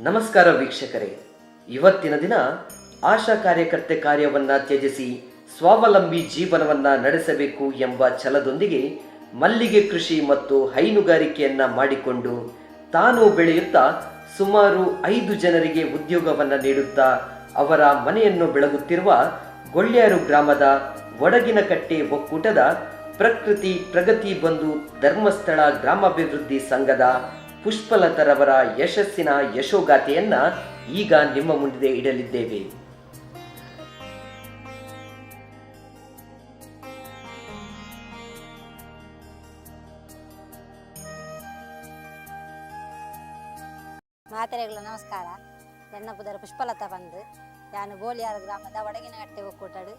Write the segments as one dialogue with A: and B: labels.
A: ನಮಸ್ಕಾರ ವೀಕ್ಷಕರೇ. ಇವತ್ತಿನ ದಿನ ಆಶಾ ಕಾರ್ಯಕರ್ತೆ ಕಾರ್ಯವನ್ನ ತ್ಯಜಿಸಿ ಸ್ವಾವಲಂಬಿ ಜೀವನವನ್ನ ನಡೆಸಬೇಕು ಎಂಬ ಛಲದೊಂದಿಗೆ ಮಲ್ಲಿಗೆ ಕೃಷಿ ಮತ್ತು ಹೈನುಗಾರಿಕೆಯನ್ನ ಮಾಡಿಕೊಂಡು ತಾನು ಬೆಳೆಯುತ್ತಾ ಸುಮಾರು ಐದು ಜನರಿಗೆ ಉದ್ಯೋಗವನ್ನ ನೀಡುತ್ತಾ ಅವರ ಮನೆಯನ್ನು ಬೆಳಗುತ್ತಿರುವ ಗೊಳ್ಳ್ಯಾರು ಗ್ರಾಮದ ಒಡಗಿನಕಟ್ಟೆ ಒಕ್ಕೂಟದ ಪ್ರಕೃತಿ ಪ್ರಗತಿ ಬಂಧು ಧರ್ಮಸ್ಥಳ ಗ್ರಾಮಾಭಿವೃದ್ಧಿ ಸಂಘದ ಪುಷ್ಪಲತರವರ ಯಶಸ್ಸಿನ ಯಶೋಗಾಥೆಯನ್ನ ಈಗ ನಿಮ್ಮ ಮುಂದೆ ಇಡಲಿದ್ದೇವೆ.
B: ಮಾತೆರೆಗಳ, ನಮಸ್ಕಾರ. ನನ್ನ ಪುದರ ಪುಷ್ಪಲತಾ ಬಂದು ನಾನು ಗೋಲಿಯಾರ ಗ್ರಾಮದ ಒಡಗಿನಗಟ್ಟೆ ಒಕ್ಕೂಟಡು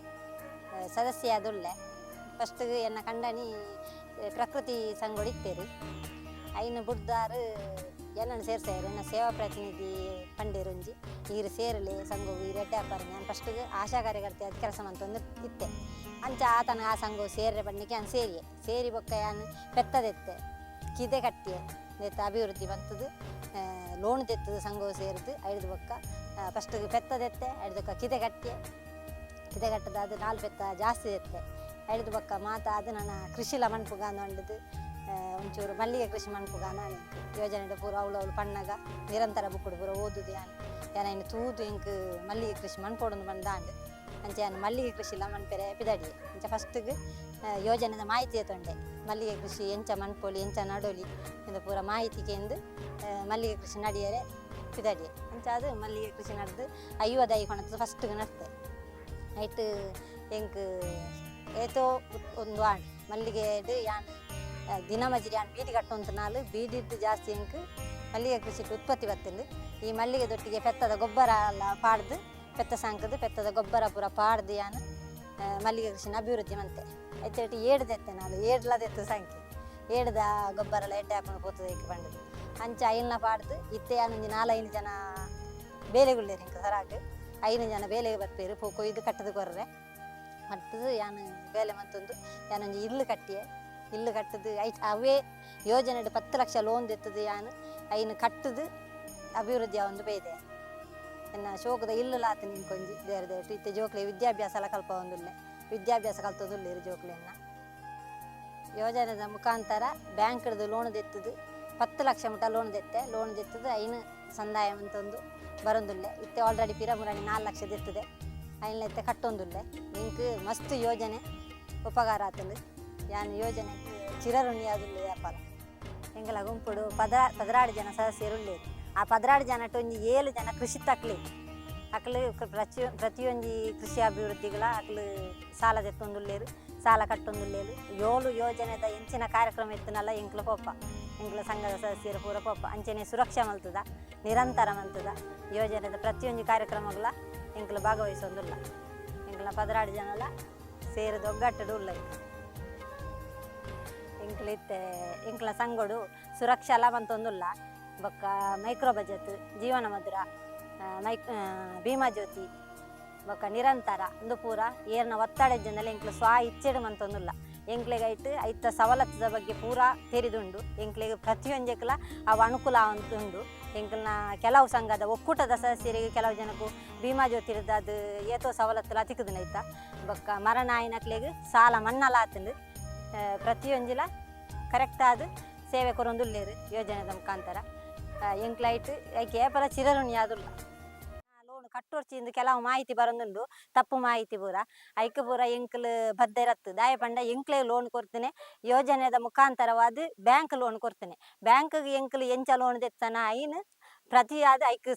B: ಸದಸ್ಯ ಅದುಲ್ಲೆ ಫಸ್ಟ್ ಎನ್ನ ಕಂಡನಿ, ಪ್ರಕೃತಿ ಸಂಘ ಐನ ಬುಡ್ದಾರು ಎನ್ನನ್ನು ಸೇರ್ಸಾರು ಎನ್ನ ಸೇವಾ ಪ್ರತಿನಿಧಿ ಪಂಡಿರುಂಜಿ ಈರು ಸೇರಲಿ ಸಂಘವು, ಈ ರೆಡ್ಡಿ ನಾನು ಫಸ್ಟ್ ಆಶಾ ಕಾರ್ಯಕರ್ತೆ ಅದು ಕೆಲಸ ಮಂತೊಂದು ಇತ್ತೆ. ಅಂಚ ಆತನ ಆ ಸಂಘವು ಸೇರ್ರೆ ಬಣ್ಣಿಗೆ ನಾನು ಸೇರಿಯೆ ಸೇರಿ ಬೊಕ್ಕ ಯಾನು ಪೆತ್ತದೆತ್ತೆ ಕಿದೆ ಕಟ್ಟಿಯೆ ನೆತ್ತ ಅಭಿವೃದ್ಧಿ ಬಂತದು ಲೋನ್ ತೆತ್ತದು ಸಂಘವು ಸೇರಿದು ಐದು ಬೊಕ್ಕ. ಫಸ್ಟ್ ಪೆತ್ತದೆತ್ತೆ ಐದು ಕಿದೆ ಕಟ್ಟಿಯೆ ಕಿದೆ ಕಟ್ಟದ ಅದು ನಾಲ್ಕು ಪೆತ್ತ ಜಾಸ್ತಿ ಎತ್ತೆ ಐದು ಬೊಕ್ಕ ಮಾತ ಅದು ನನ್ನ ಕೃಷಿಲ ಮಣ್ಪುಗಾನ ಅಂಡದು ಒಂಚೂರು ಮಲ್ಲಿಗೆ ಕೃಷಿ ಮಣ್ಪುಗಾನ ಯೋಜನೆ ಪೂರ ಅವಳು ಅವಳು ಪಣ್ಣಗ ನಿರಂತರ ಬುಕ್ಕುಡು ಪೂರ ಓದುದು ಯಾನು ಯಾನ ಇನ್ನು ತೂದು ಇಂಕ್ ಮಲ್ಲಿಗೆ ಕೃಷಿ ಮಣ್ಪೋಡೊಂದು ಬಂದಾಂಡು ಅಂಚೆ ಯಾನು ಮಲ್ಲಿಗೆ ಕೃಷಿ ಇಲ್ಲ ಮಣ್ಪೆರೆ ಪಿದಡಿ ಅಂಚೆ ಫಸ್ಟ್ಗೆ ಯೋಜನೆದ ಮಾಹಿತಿ ತೊಂಡೆ ಮಲ್ಲಿಗೆ ಕೃಷಿ ಎಂಚ ಮಣ್ಪೋಲಿ ಎಂಚ ನಡೋಲಿ ಇಂದ ಪೂರ ಮಾಹಿತಿ ಕೇಂದು ಮಲ್ಲಿಗೆ ಕೃಷಿ ನಡಿಯರೆ ಪಿದಡಿ ಅಂಚ ಅದು ಮಲ್ಲಿಗೆ ಕೃಷಿ ನಡೆದು ಐವತ್ತು ಐ ಕೊಣದ್ದು ಫಸ್ಟ್ಗೆ ನಡ್ತೆ ಐಟ್ ಎಂಕ್ ಏತೋ ಒಂದು ಆಣ್ ಮಲ್ಲಿಗೆ ಯಾನ್ ಬೀಡಿ ಕಟ್ಟುವಂತ ನಾಲು ಬೀಡಿದ್ದು ಜಾಸ್ತಿ ಎಂಕ್ ಮಲ್ಲಿಗೆ ಕೃಷಿ ಉತ್ಪತ್ತಿ ಬರ್ತಂದು ಈ ಮಲ್ಲಿಗೆ ದೊಟ್ಟಿಗೆ ಪೆತ್ತದ ಗೊಬ್ಬರ ಎಲ್ಲ ಪಾಡ್ದು, ಪೆತ್ತ ಸಾಂಕದು ಪೆತ್ತದ ಗೊಬ್ಬರ ಪೂರ ಪಾಡ್ದು ಯಾನು ಮಲ್ಲಿಗೆ ಕೃಷಿನ ಅಭಿವೃದ್ಧಿ ಮಂತೆ. ಐತೆ ಏಡ್ದೆತ್ತೆ ನಾನು ಏಡ್ಲದೆತ್ತು ಸಂಖ್ಯೆ ಏಡ್ದ ಗೊಬ್ಬರ ಎಲ್ಲ ಎಡ್ಡೆ ಹಾಕೊಂಡು ಏಕೆ ಬಂಡದು. ಅಂಚ ಐಲ್ನ ಪಾಡ್ದು, ಇತ್ತೆ ಯಾನೊಂದು ನಾಲ್ಕೈದು ಜನ ಬೇಲೆಗುಳ್ಳೇರಿ ಇಂಕ ಸರಾಕ್ ಐದು ಜನ ಬೇಲೆಗೆ ಬರ್ಪೇರು ಕೊಯ್ದು ಕಟ್ಟದು ಕೊರ್ರೆ. ಮತ್ತದು ಯಾನು ಬೇಲೆ ಮತ್ತೊಂದು ಯಾನೊಂದು ಇಲ್ಲು ಕಟ್ಟಿಯೆ. ಇಲ್ಲು ಕಟ್ಟದು ಐಟ್ ಅವೇ ಯೋಜನೆ ಪತ್ತು ಲಕ್ಷ ಲೋನ್ ತೆತ್ತದು ಯಾನು ಐನು ಕಟ್ಟದು ಅಭಿವೃದ್ಧಿ ಒಂದು ಬೇದೆ. ಇನ್ನು ಶೋಕದ ಇಲ್ಲು ಲಾತ ನಿಮ್ಮ ಕೊಂಜಿ ದೇರ್ ದೇಟು ಇತ್ತೆ ಜೋಕ್ಲೆ, ವಿದ್ಯಾಭ್ಯಾಸ ಕಲ್ಪ ಒಂದುಲ್ಲೆ. ವಿದ್ಯಾಭ್ಯಾಸ ಕಲ್ತದುಲ್ಲೇರು ಜೋಕ್ಲೆನ್ನ ಯೋಜನೆದ ಮುಖಾಂತರ ಬ್ಯಾಂಕ್ದು ಲೋನ್ ದೆತ್ತದು ಪತ್ತು ಲಕ್ಷ ಮುಟ ಲೋನ್ ದೆತ್ತೆ ಲೋನ್ ದೆತ್ತದು ಐನು ಸಂದಾಯ ಅಂತೊಂದು ಬರೊಂದುಲ್ಲೆ. ಇತ್ತೆ ಆಲ್ರೆಡಿ ಪಿರಮುರಣಿ ನಾಲ್ಕು ಲಕ್ಷ ತೆತ್ತದೆ ಐನ್ಲ ಇತ್ತೆ ಕಟ್ಟೊಂದುಲ್ಲೆ. ನಿಂಕು ಮಸ್ತ್ ಯೋಜನೆ, ಉಪಕಾರ ಆತಂದು. ಯಾನ್ ಯೋಜನೆ ಚಿರಋಣಿ ಆದುಲ್ಲೆ ವ್ಯಾಪಾರ ಎಂಗಲ ಗುಂಪುಡು ಪದ ಪದರಾಡು ಜನ ಸದಸ್ಯರುಳ್ಳೇರು ಆ ಪದರಾಡು ಜನ ಒಂಜಿ ಏಳು ಜನ ಕೃಷಿ ತಕ್ಲಿ ಅಕ್ಲು ಪ್ರತಿ ಪ್ರತಿಯೊಂಜಿ ಕೃಷಿ ಅಭಿವೃದ್ಧಿಗಳ ಅಕ್ಲು ಸಾಲ ತೆತ್ತೊಂದುಲ್ಲೇರು ಸಾಲ ಕಟ್ಟೊಂದುಲ್ಲೇರು ಏಳು ಯೋಜನೆದ ಎಂಚಿನ ಕಾರ್ಯಕ್ರಮ ಇತ್ತನಲ್ಲ ಎಂಕ್ಲು ಪೋಪ ಎಂಕ್ಲ ಸಂಘದ ಸದಸ್ಯರು ಪೂರ ಪೋಪ ಅಂಚನೆ ಸುರಕ್ಷಾ ಮಲ್ತದ ನಿರಂತರ ಮಲ್ತದ ಯೋಜನೆದ ಪ್ರತಿಯೊಂದು ಕಾರ್ಯಕ್ರಮಗಳ ಎಂಕ್ಲು ಭಾಗವಹಿಸೊಂದುಲ್ಲ ಎಂಕ್ಲ ಪದರಾಡು ಜನಲ ಸೇರಿದ ಒಗ್ಗಟ್ಟು ಉಲ್ಲ ಎಂಕ್ಲ ಇಂಕ್ಲ ಎಂಕ್ಲ ಸಂಘಡು ಸುರಕ್ಷಾ ಲಾಭ ಅಂತೊಂದುಲ್ಲ ಬೊಕ್ಕ ಮೈಕ್ರೋ ಬಜೆಟ್, ಜೀವನ ಮಧುರ ಮೈಕ್ ಭೀಮಾ ಜ್ಯೋತಿ, ಬೊಕ್ಕ ನಿರಂತರ ಉಂದು ಪೂರ ಏರ್ನ ಒತ್ತಡ ಜನಲ್ಲಿ ಎಂಕ್ಲು ಸ್ವ ಇಚ್ಚಿಡು ಮಂತೊಂದುಲ್ಲ ಎಂಕ್ಲೆಗೈಟ್ ಐತ ಸವಲತ್ತದ ಬಗ್ಗೆ ಪೂರ ತೆರಿದುಂಡು. ಎಂಕ್ಲೆಗೆ ಪ್ರತಿಯೊಂದಕ್ಲ ಅವು ಅನುಕೂಲ ಅಂತುಂಡು ಎಂಕ್ಲನ ಕೆಲವು ಸಂಘದ ಒಕ್ಕೂಟದ ಸದಸ್ಯರಿಗೆ ಕೆಲವು ಜನಕ್ಕೂ ಭೀಮಾ ಜ್ಯೋತಿ ಅದು ಏತೋ ಸವಲತ್ತುಲ ತಿಕ್ಕುದಿನೈತ ಬೊಕ್ಕ ಮರಣ ಆಯ್ನಕ್ಲೆಗೆ ಸಾಲ ಮನ್ನಲಾತಂದು ಪ್ರತಿಯೊಂಜಿಲ ಕರೆಕ್ಟ್ ಆದ ಸೇವೆ ಕೊರೊಂದುಲ್ಲೇರು ಯೋಜನೆದ ಮುಖಾಂತರ. ಎಂಕ್ಲೈಟ್ ಐಕೆ ಏಪಲ ಚಿರಋಣಿ ಆದುಲ್ಲ. ಲೋನ್ ಕಟ್ಟೋರ್ಚಿಂದ ಕೆಲವು ಮಾಹಿತಿ ಬರೊಂದುಂಡು. ತಪ್ಪು ಮಾಹಿತಿ ಪೂರ. ಐಕ ಪೂರ ಎಂಕ್ಲ್ ಬದ್ದೆರತ್ತು ದಾಯ ಪಂಡ ಎಂಕ್ಲೆ ಲೋನ್ ಕೊಡ್ತೇನೆ. ಯೋಜನೆದ ಮುಖಾಂತರವಾದ ಬ್ಯಾಂಕ್ ಲೋನ್ ಕೊಡ್ತೇನೆ. ಬ್ಯಾಂಕ್ಗೆ ಎಂಕ್ಲ್ ಎಂಚ ಲೋನ್ ದೆತ್ತನ ಐನ್ ಪ್ರತಿ ಆದ ಐಕ್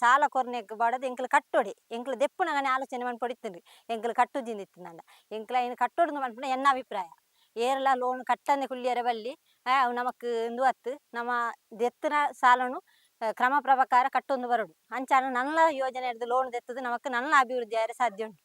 B: ಸಾಲ ಕೊರ್ನೆಗ್ ಬಾಡೋದು ಎಂಕ್ಲು ಕಟ್ಟೋಡಿ. ಎಂಕ್ಲು ದೆಪ್ಪುನಗನೆ ಆಲೋಚನೆ ಮನ್ಪೊಡಿತೀನಿ ಎಂಕ್ಲು ಕಟ್ಟುದಿಂದಿತ್ತು ನಂಡ ಎಂಕ್ಲ ಐನ್ ಕಟ್ಟೋಡು ಮನ್ಪುನ ಎನ್ನ ಅಭಿಪ್ರಾಯ? ಏರ್ಲ ಲೋನ್ ಕಟ್ಟನೆ ಕುಳ್ಳಿಯರ ಬಲ್ಲಿ ಆ, ಅವು ನಮಕ್ ಇಂದು ಅತ್ತು ನಮ್ಮ ದೆತ್ತಿನ ಸಾಲನು ಆ, ಕ್ರಮ ಪ್ರಕಾರ ಕಟ್ಟೊಂದು ಬರಡು ಅಂಚಾನ ನನ್ನ ಯೋಜನೆ ಲೋನ್ ದೆತ್ತದು ನಮಕ್ ನನ್ನ ಅಭಿವೃದ್ಧಿ ಆರೆ ಸಾಧ್ಯ ಉಂಟು